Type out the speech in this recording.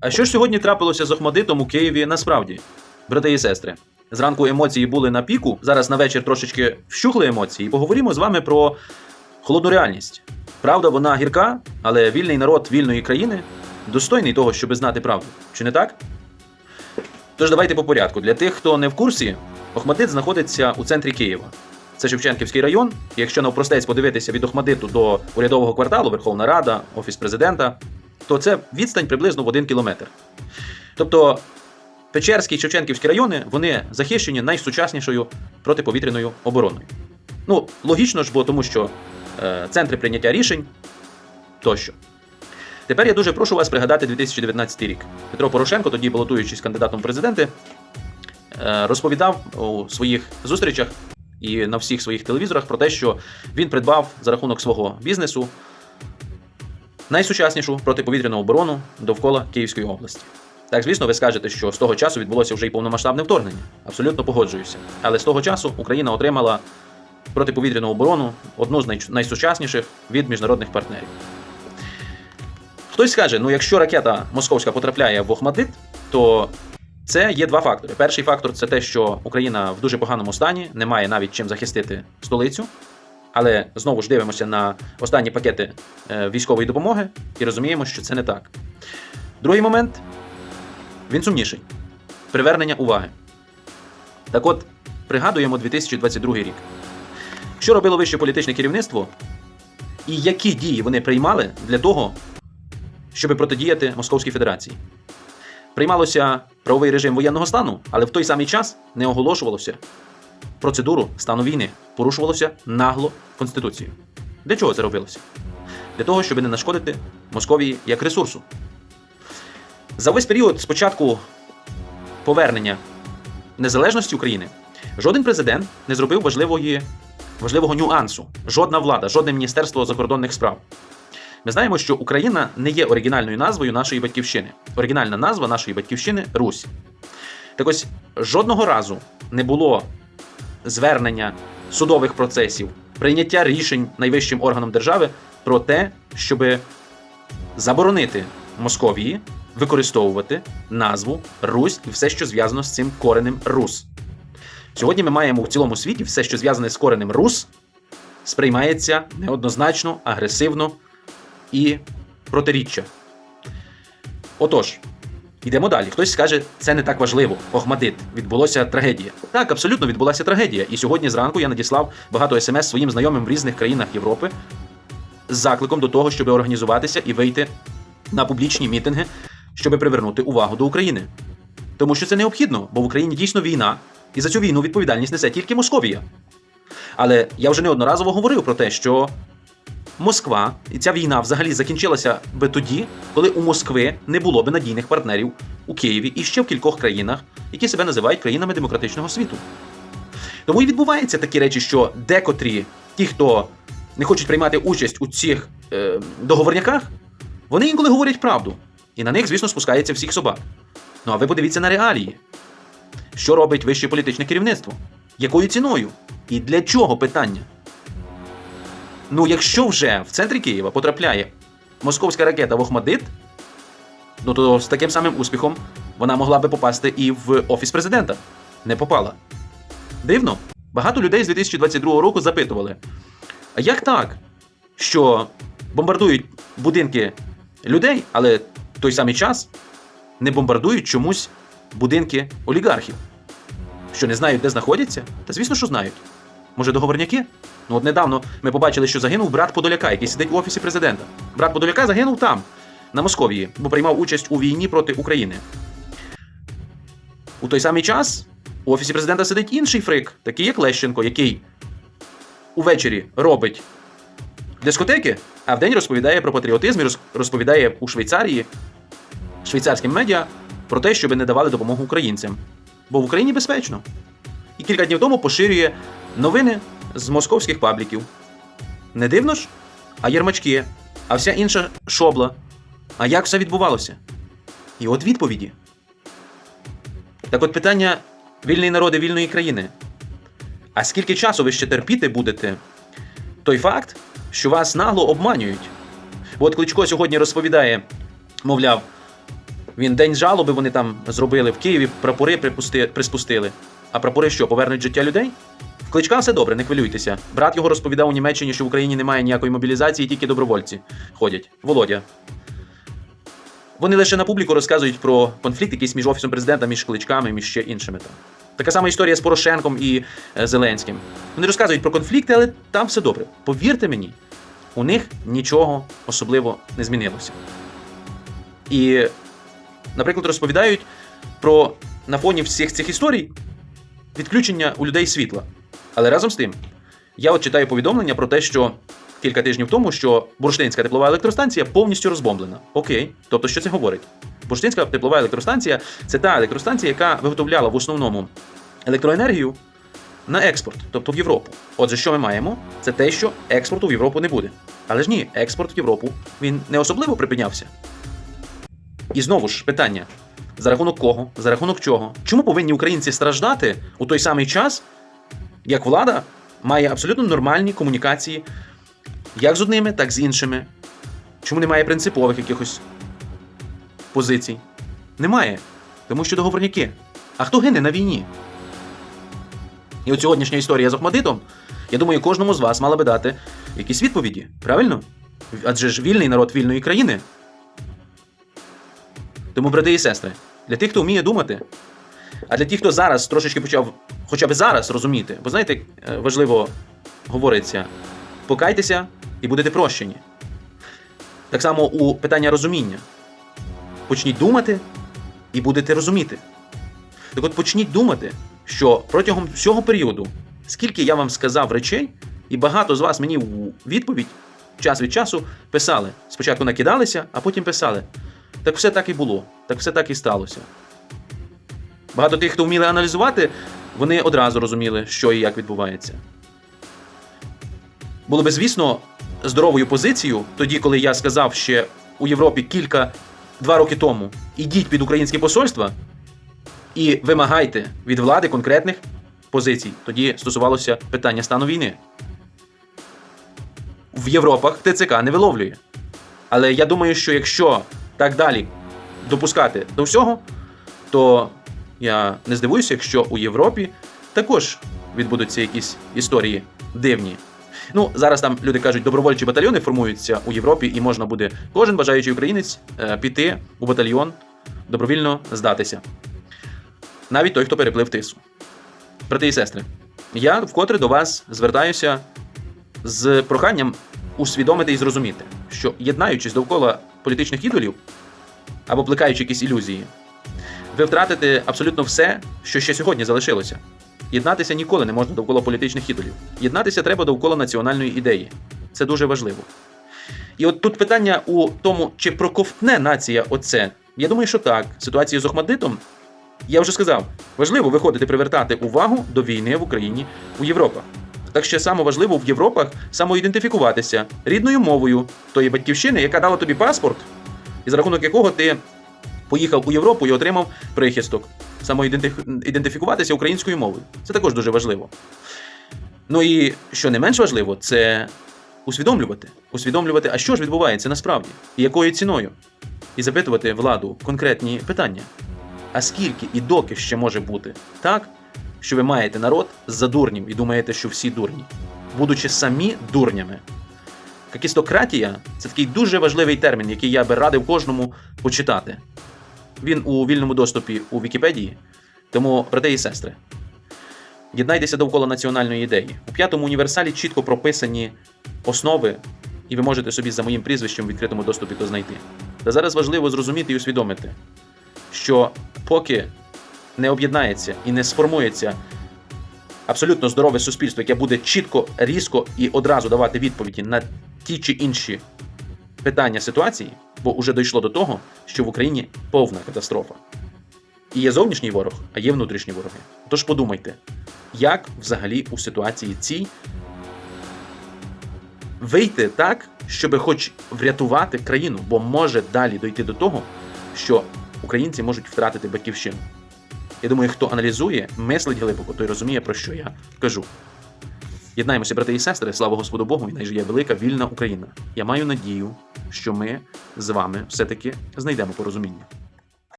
А що ж сьогодні трапилося з Охмадитом у Києві насправді? Брати і сестри, зранку емоції були на піку, зараз на вечір трошечки вщухли емоції, і поговоримо з вами про холодну реальність. Правда, вона гірка, але вільний народ вільної країни достойний того, щоб знати правду. Чи не так? Тож давайте по порядку. Для тих, хто не в курсі, Охмадит знаходиться у центрі Києва. Це Шевченківський район. І якщо навпростець подивитися від Охмадиту до урядового кварталу, Верховна Рада, Офіс президента, то це відстань приблизно в один кілометр. Тобто Печерський і Шевченківський райони вони захищені найсучаснішою протиповітряною обороною. Ну, логічно ж, бо тому що е, центри прийняття рішень тощо. Тепер я дуже прошу вас пригадати 2019 рік. Петро Порошенко, тоді балотуючись кандидатом в президенти, е, розповідав у своїх зустрічах і на всіх своїх телевізорах про те, що він придбав за рахунок свого бізнесу найсучаснішу протиповітряну оборону довкола Київської області. Так, звісно, ви скажете, що з того часу відбулося вже й повномасштабне вторгнення. Абсолютно погоджуюся. Але з того часу Україна отримала протиповітряну оборону, одну з найсучасніших від міжнародних партнерів. Хтось скаже, ну якщо ракета московська потрапляє в Охмадит, то це є два фактори. Перший фактор це те, що Україна в дуже поганому стані, не має навіть чим захистити столицю. Але знову ж дивимося на останні пакети е, військової допомоги і розуміємо, що це не так. Другий момент він сумніший привернення уваги. Так от, пригадуємо 2022 рік. Що робило вище політичне керівництво, і які дії вони приймали для того, щоб протидіяти Московській Федерації? Приймалося правовий режим воєнного стану, але в той самий час не оголошувалося процедуру стану війни, порушувалося нагло Конституцію. Для чого це робилося? Для того, щоб не нашкодити Московії як ресурсу. За весь період спочатку повернення незалежності України жоден президент не зробив важливої, важливого нюансу, жодна влада, жодне міністерство закордонних справ. Ми знаємо, що Україна не є оригінальною назвою нашої батьківщини. Оригінальна назва нашої батьківщини Русь. Так ось жодного разу не було звернення судових процесів, прийняття рішень найвищим органом держави про те, щоб заборонити Московії використовувати назву Русь і все, що зв'язано з цим коренем Рус. Сьогодні ми маємо в цілому світі все, що зв'язане з коренем Рус, сприймається неоднозначно, агресивно і протиріччя. Отож, йдемо далі. Хтось скаже, це не так важливо. Охмадит, відбулося трагедія. Так, абсолютно відбулася трагедія. І сьогодні зранку я надіслав багато смс своїм знайомим в різних країнах Європи з закликом до того, щоб організуватися і вийти на публічні мітинги, щоб привернути увагу до України. Тому що це необхідно, бо в Україні дійсно війна, і за цю війну відповідальність несе тільки Московія. Але я вже неодноразово говорив про те, що Москва і ця війна взагалі закінчилася би тоді, коли у Москви не було би надійних партнерів у Києві і ще в кількох країнах, які себе називають країнами демократичного світу. Тому і відбуваються такі речі, що декотрі, ті, хто не хочуть приймати участь у цих е, договорняках, вони інколи говорять правду. І на них, звісно, спускається всіх собак. Ну а ви подивіться на реалії. Що робить вище політичне керівництво? Якою ціною? І для чого питання? Ну, якщо вже в центрі Києва потрапляє московська ракета в Охмадит, ну то з таким самим успіхом вона могла би попасти і в офіс президента. Не попала. Дивно. Багато людей з 2022 року запитували: а як так, що бомбардують будинки людей, але в той самий час не бомбардують чомусь будинки олігархів? Що не знають, де знаходяться? Та звісно, що знають. Може, договорняки? Ну от недавно ми побачили, що загинув брат Подоляка, який сидить в офісі президента. Брат Подоляка загинув там, на Московії, бо приймав участь у війні проти України. У той самий час у офісі президента сидить інший фрик, такий як Лещенко, який увечері робить дискотеки, а вдень розповідає про патріотизм і розповідає у Швейцарії швейцарським медіа про те, щоб не давали допомогу українцям. Бо в Україні безпечно. І кілька днів тому поширює новини з московських пабліків. Не дивно ж? А єрмачки, а вся інша шобла. А як все відбувалося? І от відповіді. Так от питання вільний народи вільної країни. А скільки часу ви ще терпіти будете той факт, що вас нагло обманюють? От Кличко сьогодні розповідає, мовляв, Він день жалоби вони там зробили в Києві, прапори приспустили. А прапори що, повернуть життя людей? Кличка все добре, не хвилюйтеся. Брат його розповідав у Німеччині, що в Україні немає ніякої мобілізації, тільки добровольці ходять. Володя. Вони лише на публіку розказують про конфлікт якийсь між офісом президента, між кличками, між ще іншими там. Така сама історія з Порошенком і е, Зеленським. Вони розказують про конфлікти, але там все добре. Повірте мені, у них нічого особливо не змінилося. І, наприклад, розповідають про на фоні всіх цих історій відключення у людей світла. Але разом з тим, я от читаю повідомлення про те, що кілька тижнів тому, що бурштинська теплова електростанція повністю розбомблена. Окей, тобто що це говорить? Бурштинська теплова електростанція це та електростанція, яка виготовляла в основному електроенергію на експорт, тобто в Європу. Отже, що ми маємо? Це те, що експорту в Європу не буде. Але ж ні, експорт в Європу він не особливо припинявся. І знову ж питання: за рахунок кого, за рахунок чого? Чому повинні українці страждати у той самий час, як влада має абсолютно нормальні комунікації як з одними, так з іншими? Чому немає принципових якихось позицій? Немає. Тому що договорняки. А хто гине на війні? І от сьогоднішня історія з Охмадитом, я думаю, кожному з вас мала би дати якісь відповіді, правильно? Адже ж вільний народ вільної країни. Тому, брати і сестри, для тих, хто вміє думати, а для тих, хто зараз трошечки почав хоча б зараз розуміти, бо знаєте, е, важливо говориться: покайтеся і будете прощені. Так само у питання розуміння. Почніть думати і будете розуміти. Так от почніть думати, що протягом всього періоду, скільки я вам сказав речей, і багато з вас мені у відповідь час від часу писали. Спочатку накидалися, а потім писали. Так все так і було, так все так і сталося. Багато тих, хто вміли аналізувати, вони одразу розуміли, що і як відбувається. Було би, звісно, здоровою позицією, тоді, коли я сказав ще у Європі кілька два роки тому: ідіть під українське посольство і вимагайте від влади конкретних позицій. Тоді стосувалося питання стану війни. В Європах ТЦК не виловлює. Але я думаю, що якщо так далі допускати до всього, то я не здивуюся, якщо у Європі також відбудуться якісь історії дивні. Ну, зараз там люди кажуть, добровольчі батальйони формуються у Європі, і можна буде кожен бажаючий українець е, піти у батальйон, добровільно здатися. Навіть той, хто переплив тису. Брати і сестри, я вкотре до вас звертаюся з проханням усвідомити і зрозуміти, що єднаючись довкола політичних ідолів або плекаючи якісь ілюзії, ви втратите абсолютно все, що ще сьогодні залишилося. Єднатися ніколи не можна довкола політичних ідолів. Єднатися треба довкола національної ідеї. Це дуже важливо. І от тут питання у тому, чи проковтне нація оце. Я думаю, що так. Ситуація з Охмадитом, я вже сказав, важливо виходити привертати увагу до війни в Україні у Європах. Так ще саме важливо в Європах самоідентифікуватися рідною мовою тої батьківщини, яка дала тобі паспорт, і за рахунок якого ти поїхав у Європу і отримав прихисток. Самоідентифікуватися українською мовою. Це також дуже важливо. Ну і що не менш важливо, це усвідомлювати. Усвідомлювати, а що ж відбувається насправді, і якою ціною. І запитувати владу конкретні питання. А скільки і доки ще може бути так, що ви маєте народ за дурнів і думаєте, що всі дурні, будучи самі дурнями. Какістократія це такий дуже важливий термін, який я би радив кожному почитати. Він у вільному доступі у Вікіпедії. Тому, брати і сестри, єднайтеся довкола національної ідеї. У п'ятому універсалі чітко прописані основи, і ви можете собі за моїм прізвищем в відкритому доступі то знайти. Та зараз важливо зрозуміти і усвідомити, що поки не об'єднається і не сформується абсолютно здорове суспільство, яке буде чітко, різко і одразу давати відповіді на ті чи інші питання ситуації, бо вже дійшло до того, що в Україні повна катастрофа. І є зовнішній ворог, а є внутрішні вороги. Тож подумайте, як взагалі у ситуації цій вийти так, щоб хоч врятувати країну, бо може далі дойти до того, що українці можуть втратити батьківщину. Я думаю, хто аналізує, мислить глибоко, той розуміє, про що я кажу. Єднаємося, брати і сестри, слава Господу Богу, і найжиє велика вільна Україна. Я маю надію, що ми з вами все-таки знайдемо порозуміння.